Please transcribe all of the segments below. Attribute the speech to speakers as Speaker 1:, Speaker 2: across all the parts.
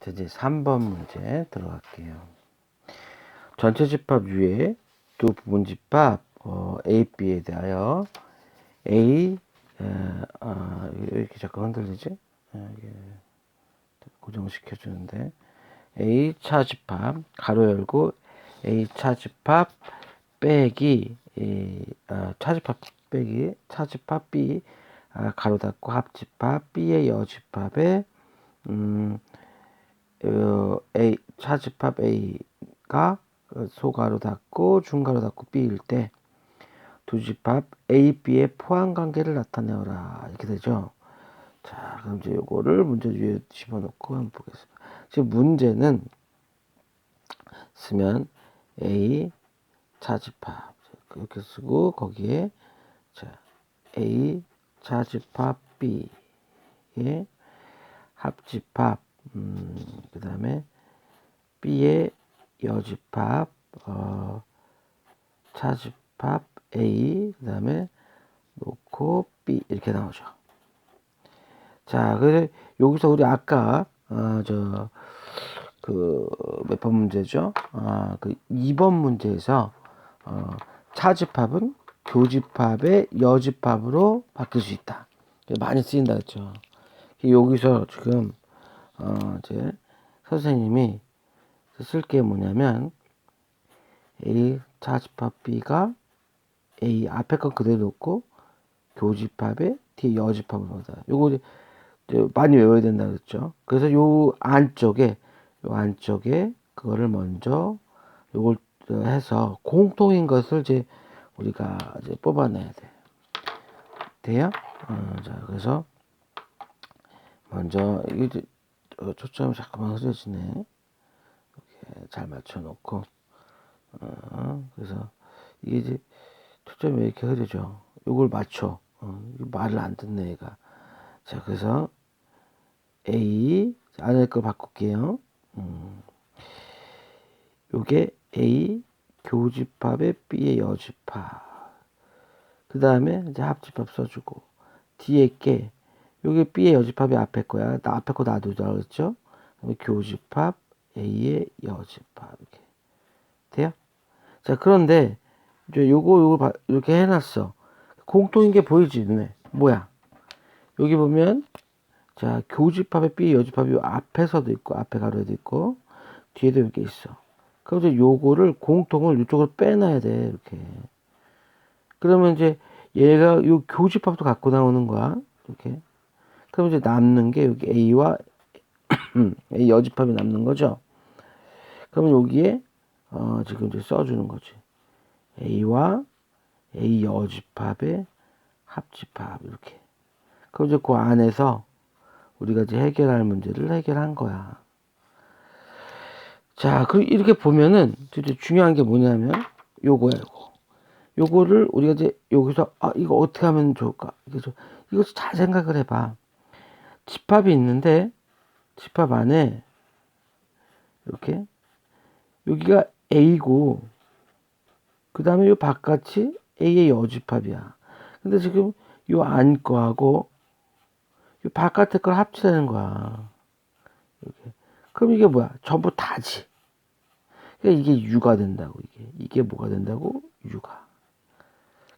Speaker 1: 자, 이제 3번 문제 들어갈게요. 전체 집합 위에 두 부분 집합 어, A, B에 대하여 A 에, 아, 왜 이렇게 자꾸 흔들리지? 아, 고정시켜 주는데 A 차 집합 가로 열고 A 차 집합 빼기 이, 아, 차 집합 빼기 차 집합 B 아, 가로 닫고 합집합 B의 여집합에 음, 어, A 차집합 A가 소가로 닫고 중가로 닫고 B일 때 두 집합 A, B의 포함 관계를 나타내어라 이렇게 되죠. 자, 그럼 이제 요거를 문제 위에 집어넣고 한번 보겠습니다. 지금 문제는 쓰면 A 차집합 이렇게 쓰고 거기에 자 A 차집합 B의 합집합 음, 그 다음에 B의 여집합, 어, 차집합 A, 그 다음에 놓고 B 이렇게 나오죠. 자, 그래서 여기서 우리 아까 어, 저그 몇 번 문제죠? 아, 그 2번 문제에서 어, 차집합은 교집합의 여집합으로 바뀔 수 있다. 많이 쓰인다 그랬죠. 여기서 지금 어, 이제 선생님이 쓸 게 뭐냐면 A 차집합 B가 A 앞에 거 그대로 놓고 교집합에 뒤에 여집합을 받아. 요거 이제 많이 외워야 된다 그랬죠. 그래서 요 안쪽에 요 안쪽에 그거를 먼저 요걸 해서 공통인 것을 이제 우리가 이제 뽑아내야 돼. 돼요? 어, 자, 그래서 먼저 이게 어, 초점이 자꾸만 흐려지네. 이렇게 잘 맞춰놓고, 어, 그래서 이게 이제 초점이 왜 이렇게 흐려져? 이걸 맞춰. 어, 말을 안 듣네, 얘가. 자, 그래서 A, 안에 거 바꿀게요. 음, 요게 A 교집합에 B의 여집합. 그 다음에 이제 합집합 써주고, 뒤에 게 요게 B의 여집합이 앞에 거야. 나 앞에 거 놔두자 그랬죠? 교집합 A의 여집합 이렇게 돼요? 자 그런데 이제 요거 요거 이렇게 해놨어. 공통인 게 보이지 눈에 뭐야? 여기 보면 자 교집합의 B 여집합이 앞에서도 있고 앞에 가로에도 있고 뒤에도 이렇게 있어. 그럼 이제 요거를 공통을 이쪽으로 빼놔야 돼 이렇게. 그러면 이제 얘가 요 교집합도 갖고 나오는 거야 이렇게. 그럼 이제 남는 게 여기 A와 A 여집합이 남는 거죠. 그러면 여기에 어, 지금 이제 써주는 거지. A와 A 여집합의 합집합 이렇게. 그럼 이제 그 안에서 우리가 이제 해결할 문제를 해결한 거야. 자, 그 이렇게 보면은 이제 중요한 게 뭐냐면 요거야, 요거. 요거를 우리가 이제 여기서 아 이거 어떻게 하면 좋을까? 이거 이거 잘 생각을 해봐. 집합이 있는데 집합 안에 이렇게 여기가 A고 그 다음에 요 바깥이 A의 여집합이야. 근데 지금 요 안 거하고 요 바깥에 걸 합치라는 거야. 이렇게. 그럼 이게 뭐야? 전부 다지. 그러니까 이게 유가 된다고 이게 이게 뭐가 된다고 유가.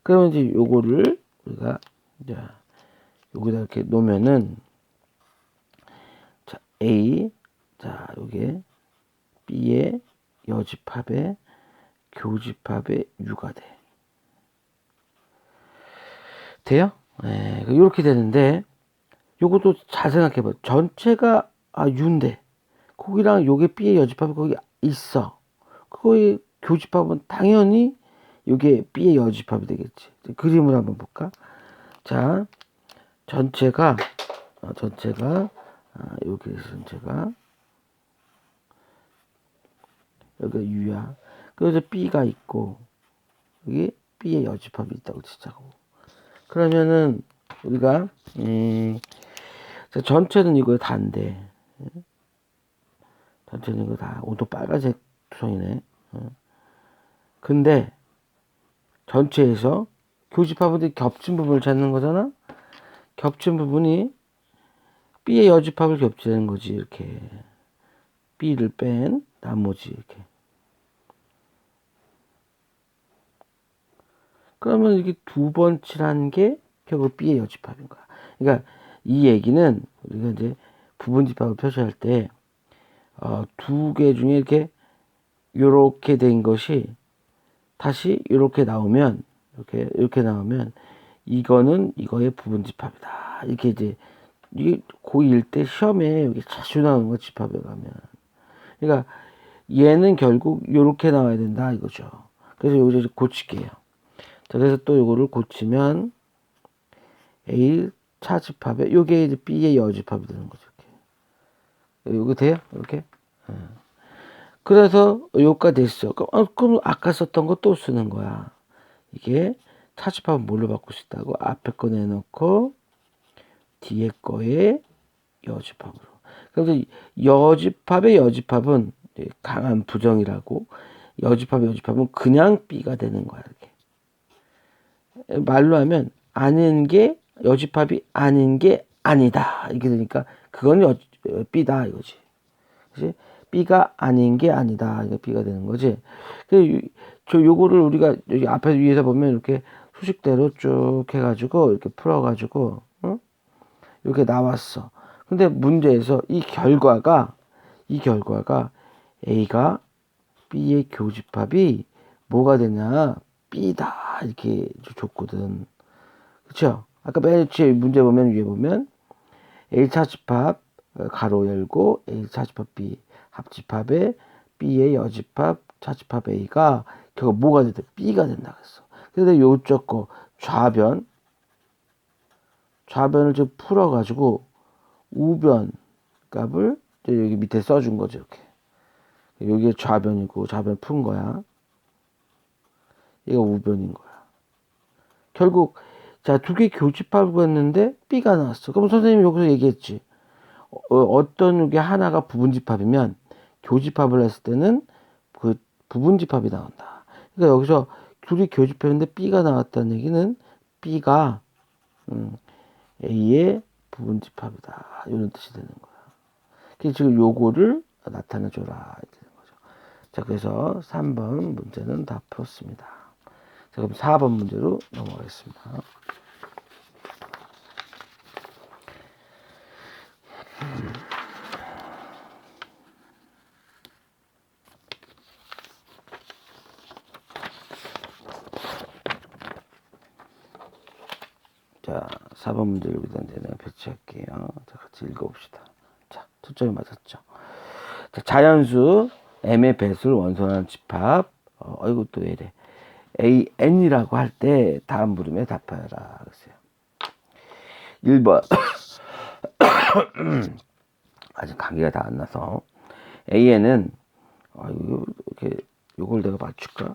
Speaker 1: 그러면 이제 요거를 우리가 이제 여기다 이렇게 놓으면은 A 자 요게 B의 여집합에 교집합에 유가 돼. 돼요? 네, 이렇게 되는데 요것도 잘 생각해봐. 전체가 아 유인데 거기랑 요게 B의 여집합이 거기 있어. 그거의 교집합은 당연히 요게 B의 여집합이 되겠지. 그림을 한번 볼까? 자, 전체가 어, 전체가 아, 여기 전체가 여기가 U야. 그래서 B가 있고 여기 B의 여집합이 있다고 치자고. 그러면은 우리가 음, 전체는 이거 다인데 전체는 이거 다 온도 빨간색 투성이네. 어. 근데 전체에서 교집합은 겹친 부분을 찾는 거잖아. 겹친 부분이 B의 여집합을 겹치는 거지 이렇게. B를 뺀 나머지 이렇게. 그러면 이게 두 번 칠한 게 결국 B의 여집합인 거야. 그러니까 이 얘기는 우리가 이제 부분집합을 표시할 때, 어, 두개 중에 이렇게, 요렇게 된 것이 다시 요렇게 나오면, 이렇게, 이렇게 나오면, 이거는 이거의 부분집합이다. 이렇게 이제, 이게 고1 때 시험에 여기 자주 나오는 거 집합에 가면. 그러니까 얘는 결국 요렇게 나와야 된다 이거죠. 그래서 여기서 고칠게요. 자, 그래서 또 요거를 고치면 A 차 집합에 요게 이제 B의 여집합이 되는 거죠. 이렇게. 요거 돼요? 이렇게? 예. 그래서 요가 됐어. 어, 그럼 아까 썼던 거 또 쓰는 거야. 이게 차집합은 뭘로 바꿀 수 있다고? 앞에 거 내놓고 뒤에 거에 여집합으로. 그래서 여집합의 여집합은 강한 부정이라고 여집합의 여집합은 그냥 B가 되는 거야. 이렇게. 말로 하면 아닌 게 여집합이 아닌 게 아니다. 이렇게 되니까 그건 여, B다 이거지. 그지? B가 아닌 게 아니다. 이게 B가 되는 거지. 그, 저 요거를 우리가 여기 앞에 위에서 보면 이렇게 수식대로 쭉 해가지고 이렇게 풀어가지고, 응? 이렇게 나왔어. 근데 문제에서 이 결과가, 이 결과가 A가 B의 교집합이 뭐가 되냐? B다. 이렇게 줬거든. 그쵸? 아까 맨 뒤에 문제 보면 위에 보면 A 차 집합 어, 가로 열고 A 차 집합 B 합집합에 B의 여집합 차집합 A가 결국 뭐가 됐다? B가 된다 그랬어. 근데 요쪽 거 좌변 좌변을 좀 풀어 가지고 우변 값을 여기 밑에 써준 거죠 이렇게. 여기에 좌변이고 좌변 푼 거야. 얘가 우변인 거야. 결국 자, 두 개 교집합을 했는데 B가 나왔어. 그럼 선생님이 여기서 얘기했지. 어, 떤게 하나가 부분집합이면 교집합을 했을 때는 그 부분집합이 나온다. 그러니까 여기서 둘이 교집합인데 B가 나왔다는 얘기는 B가 음, A의 부분 집합이다. 이런 뜻이 되는 거야. 그래서 지금 요거를 나타내줘라. 되는 거죠. 자, 그래서 3번 문제는 다 풀었습니다. 자, 그럼 4번 문제로 넘어가겠습니다. 자, 4번 문제 여기다 이제 내가 배치할게요. 자, 같이 읽어봅시다. 자, 초점이 맞았죠. 자, 자연수 m의 배수를 원소하는 집합. 어, 어이구 또 이래. an이라고 할 때 다음 물음에 답하라. 그랬어요. 1번. 아직 감기가 다 안 나서. an은, 아, 이거, 이렇게, 요걸 내가 맞출까?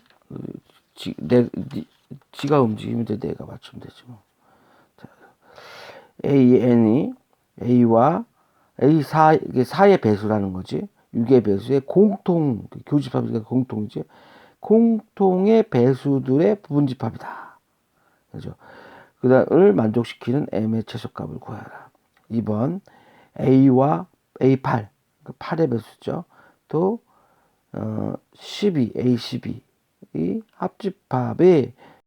Speaker 1: 지, 내, 니, 지가 움직이면 돼. 내가 맞추면 되지 뭐. 자, an이 a와 a4, 이게 4의 배수라는 거지. 6의 배수의 공통, 교집합이니까 공통이지. 공통의 배수들의 부분집합이다. 그죠? 그 다음을 만족시키는 m의 최소값을 구하라. 2번 a와 a8, 8의 배수죠. 또 어, 12, a12 이 합집합의